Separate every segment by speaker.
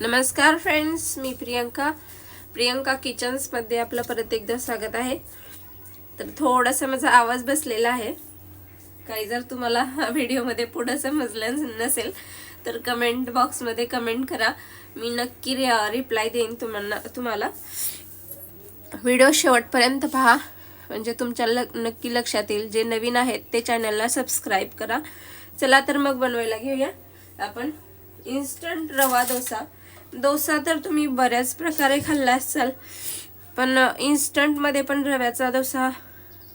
Speaker 1: नमस्कार फ्रेंड्स मी प्रियंका. प्रियंका किचन्समध्ये आपलं परत एकदा स्वागत आहे. तर थोडासा माझा आवाज बसलेला आहे. काही जर तुम्हाला व्हिडिओमध्ये पुढं समजलं नसेल तर कमेंट बॉक्समध्ये कमेंट करा. मी नक्की रिप्लाय देईन तुम्हाला तुम्हाला. व्हिडिओ शेवटपर्यंत पहा. म्हणजे तुमच्या ल नक्की लक्षात येईल. जे नवीन आहेत ते चॅनलला सबस्क्राईब करा. चला तर मग बनवायला घेऊया. आपण इन्स्टंट रवा डोसा डोसा तर तुम्ही बऱ्याच प्रकारे खाल्ला असाल. पण इन्स्टंटमध्ये पण रव्याचा डोसा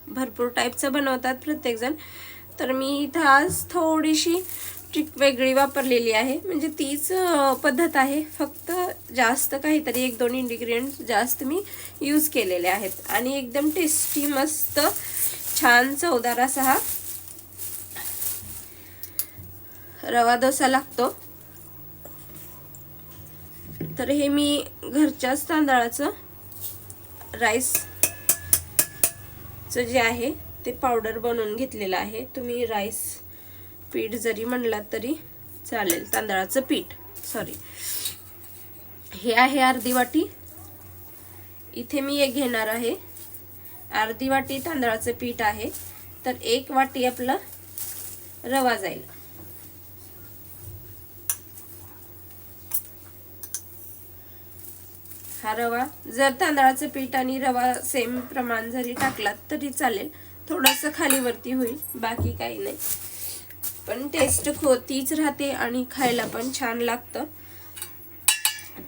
Speaker 1: भरपूर टाईपचा बनवतात प्रत्येकजण. तर मी इथं आज थोडीशी ट्रिक वेगळी वापरलेली आहे. म्हणजे तीच पद्धत आहे. फक्त जास्त काहीतरी एक दोन इन्ग्रेडियंट जास्त मी यूज केलेले आहेत. आणि एकदम टेस्टी मस्त छान चवदार असा हा रवा डोसा लागतो. तर हे मी घरच्याच तांदळाचं राईसचं जे आहे ते पावडर बनवून घेतलेलं आहे. तुम्ही राईस पीठ जरी म्हणलात तरी चालेल. तांदळाचं पीठ सॉरी हे आहे अर्धी वाटी. इथे मी एक घेणार आहे. अर्धी वाटी तांदळाचं पीठ आहे. तर एक वाटी आपला रवा जाईल. हा रवा. जर तांदळाचं पीठ आणि रवा सेम प्रमाण जरी टाकलात तरी चालेल. थोडंसं खालीवरती होईल बाकी काही नाही. पण टेस्ट खो तीच राहते आणि खायला पण छान लागतं.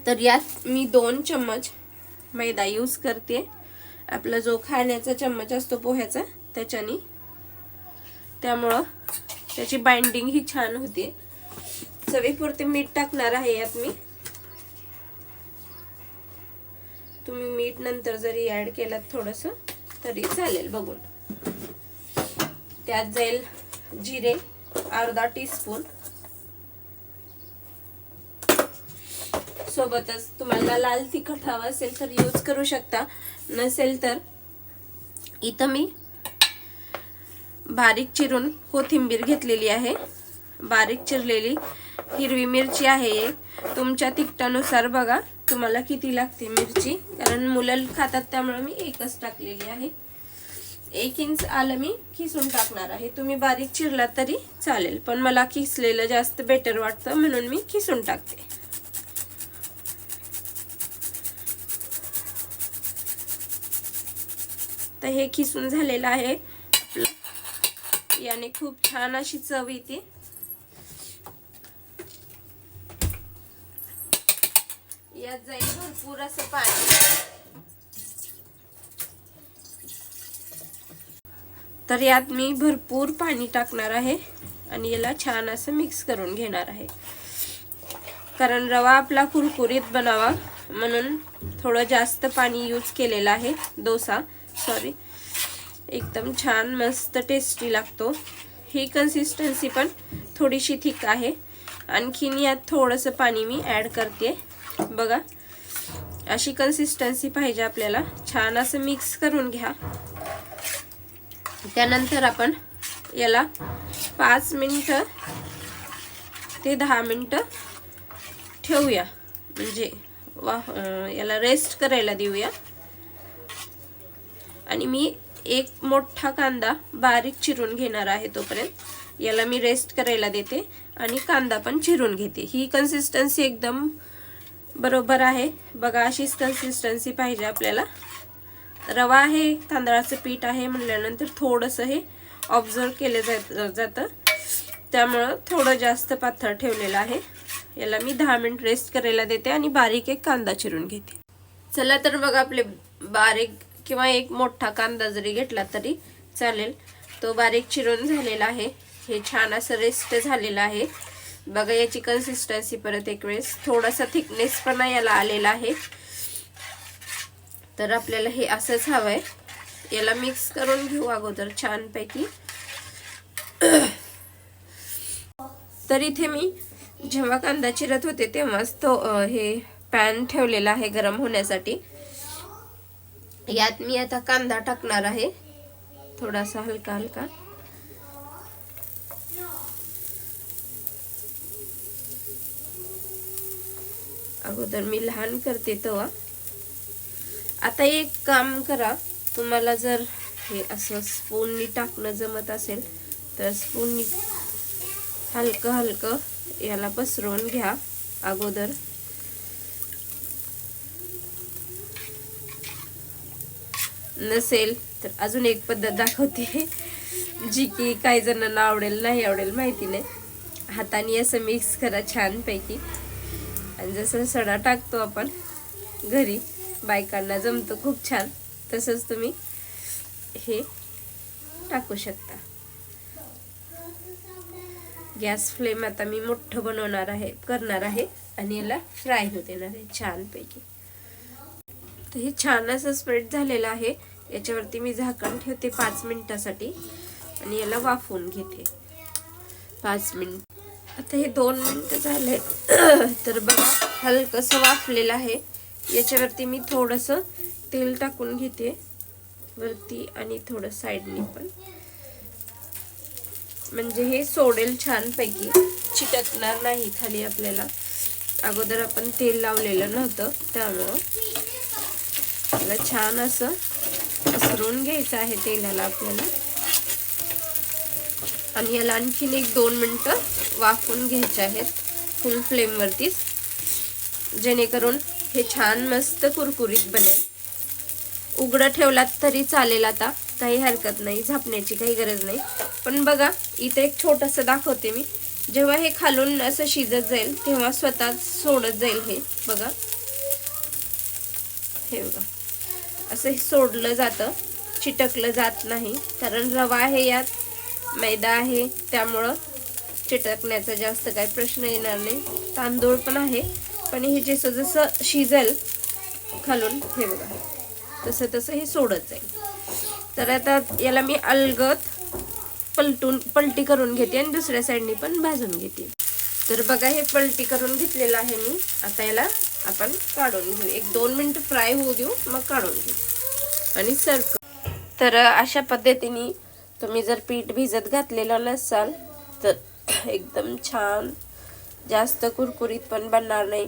Speaker 1: तर यात मी दोन चम्मच मैदा यूज करते. आपला जो खाण्याचा चम्मच असतो पोह्याचा त्याच्यानी. त्यामुळं त्याची बाइंडिंग ही छान होते. चवीपुरते मीठ टाकणार आहे यात मी. तुम्ही मीठ नंतर जरी ऍड केलात थोडंसं तरी चालेल बघून. त्यात जाईल जिरे अर्धा टीस्पून सोबतच तुम्हाला लाल तिखट हवं असेल तर यूज करू शकता. नसेल तर इथं मी बारीक चिरून कोथिंबीर घेतलेली आहे. बारीक चिरलेली हिरवी मिरची आहे एक. तुमच्या तिखटानुसार बघा तुम्हाला किती लागते मिरची. कारण मुलं खातात त्यामुळे मी एकच टाकलेली आहे. एक इंच आलं मी खिसून टाकणार आहे. तुम्ही बारीक चिरला तरी चालेल. पण मला खिसलेलं जास्त बेटर वाटतं म्हणून मी खिसून टाकते. तर हे खिसून झालेलं आहे. याने खूप छान अशी चव येते. यात जाईल भरपूर असं पाणी. तर यात मी भरपूर पाणी टाकणार आहे आणि याला छान असं मिक्स करून घेणार आहे. कारण रवा आपला कुरकुरीत बनावा म्हणून थोडं जास्त पाणी यूज केलेलं आहे डोसा सॉरी एकदम छान मस्त टेस्टी लागतो. ही कन्सिस्टन्सी पण थोडीशी थिक आहे. आणखीन यात थोडंसं पाणी मी ॲड करते. बघा. अशी कन्सिस्टन्सी पाहिजे आपल्याला. छान असं मिक्स करून घ्या. त्यानंतर आपण याला पाच मिनटं ते दहा मिनटं ठेवूया. म्हणजे वा याला रेस्ट करायला देऊया. आणि मी एक मोठा कांदा बारीक चिरून घेणार आहे तोपर्यंत. याला मी रेस्ट करायला देते आणि कांदा पण चिरून घेते. ही कन्सिस्टन्सी एकदम बरोबर आहे. बघा अशीच कन्सिस्टन्सी पाहिजे आपल्याला. रवा आहे तांदळाचं पीठ आहे म्हणल्यानंतर थोडंसं हे ऑब्झर्व केलं जात जातं. त्यामुळं थोडं जास्त पातळ ठेवलेलं आहे. याला मी दहा मिनिट रेस्ट करायला देते आणि बारीक एक कांदा चिरून घेते. चला तर बघा आपले बारीक किंवा एक मोठा कांदा जरी घेतला तरी चालेल. तो बारीक चिरून झालेला आहे. हे छान असं रेस्ट झालेलं आहे. बघा याची कन्सिस्टन्सी परत एक वेळेस. थोडासा थिकनेस पण याला आलेला आहे. तर आपल्याला हे असंच हवं आहे याला मिक्स करून घेऊ अगोदर छानपैकी. तर इथे मी जेव्हा कांदा चिरत होते तेव्हाच तो हे पॅन ठेवलेला आहे गरम होण्यासाठी. यात मी आता कांदा टाकणार आहे. थोडासा हलका हलका अगोदर मी लहान करते तेव्हा. आता एक काम करा तुम्हाला जर हे असं स्पूननी टाकणं जमत असेल तर स्पूननी हलकं हलकं याला पसरवून घ्या अगोदर. नसेल तर अजून एक पद्धत दाखवते. जी की काही जणांना आवडेल नाही आवडेल माहिती नाही. हाताने असं मिक्स करा छानपैकी. आणि जसं सडा टाकतो आपण घरी बायकांना जमतं खूप छान तसंच तुम्ही हे टाकू शकता. गॅस फ्लेम आता मी मोठं बनवणार आहे करणार आहे आणि याला फ्राय होऊ देणार आहे छानपैकी. तर हे छान असं स्प्रेड झालेलं आहे याच्यावरती मी झाकण ठेवते पाच मिनटासाठी आणि याला वाफवून घेते. पाच मिनिट. आता हे दोन मिनटं झाले. तर बघा हलकंसं वाफलेलं आहे. याच्यावरती मी थोडंसं तेल टाकून घेते. वरती आणि थोडं साईडने पण. म्हणजे हे सोडेल छानपैकी. चिटकणार नाही खाली आपल्याला. अगोदर आपण तेल लावलेलं नव्हतं त्यामुळं त्याला छान असं पसरून घ्यायचं आहे तेलाला आपल्याला. आणि याला आणखीन एक दोन मिनटं वाफवून घ्यायचे आहेत फुल फ्लेमवरतीच जेणेकरून हे छान मस्त कुरकुरीत बनेल. उघडं ठेवलात तरी चालेल आता. काही हरकत नाही झापण्याची काही गरज नाही. पण बघा इथे एक छोटंसं दाखवते मी. जेव्हा हे खालून असं शिजत जाईल तेव्हा स्वतः सोडत जाईल हे. बघा. हे बघा. असं हे सोडलं जातं. चिटकलं जात नाही. कारण रवा आहे यात मैदा आहे त्यामुळं चिटकण्याचा जास्त काही प्रश्न येणार नाही. तांदूळ पण आहे. पण हे जसं जसं शिजेल खालून हे बघा. तसं तसं हे सोडत जाईल. तर आता याला मी अलगत पलटून पलटी करून घेते आणि दुसऱ्या साईडनी पण भाजून घेते. तर बघा हे पलटी करून घेतलेलं आहे मी. आता याला आपण काढून घेऊ. एक दोन मिनटं फ्राय होऊ देऊ मग काढून घेऊ. आणि सर्व तर अशा पद्धतीने तुम्ही जर पीठ भिजत घातलेलं नसाल तर एकदम छान. जास्त कुरकुरीत पण बनणार नाही.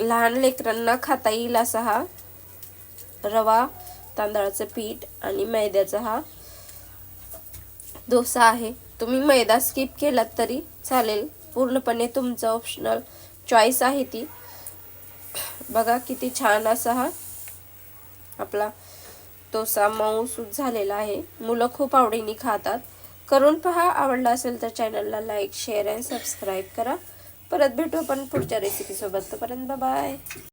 Speaker 1: लहान लेकरांना खाता येईल असा हा रवा तांदळाचं पीठ आणि मैद्याचा हा डोसा आहे. तुम्ही मैदा स्किप केलात तरी चालेल. पूर्णपणे तुमचं ऑप्शनल चॉईस आहे ती. बघा किती छान असा हा आपला डोसा मऊसूद झालेला आहे. मुलं खूप आवडीने खातात. करून पहा. आवडला असेल तर चॅनलला लाईक शेअर अँड सबस्क्राईब करा. परत भेटू आपण पुढच्या रेसिपीसोबत तोपर्यंत बाय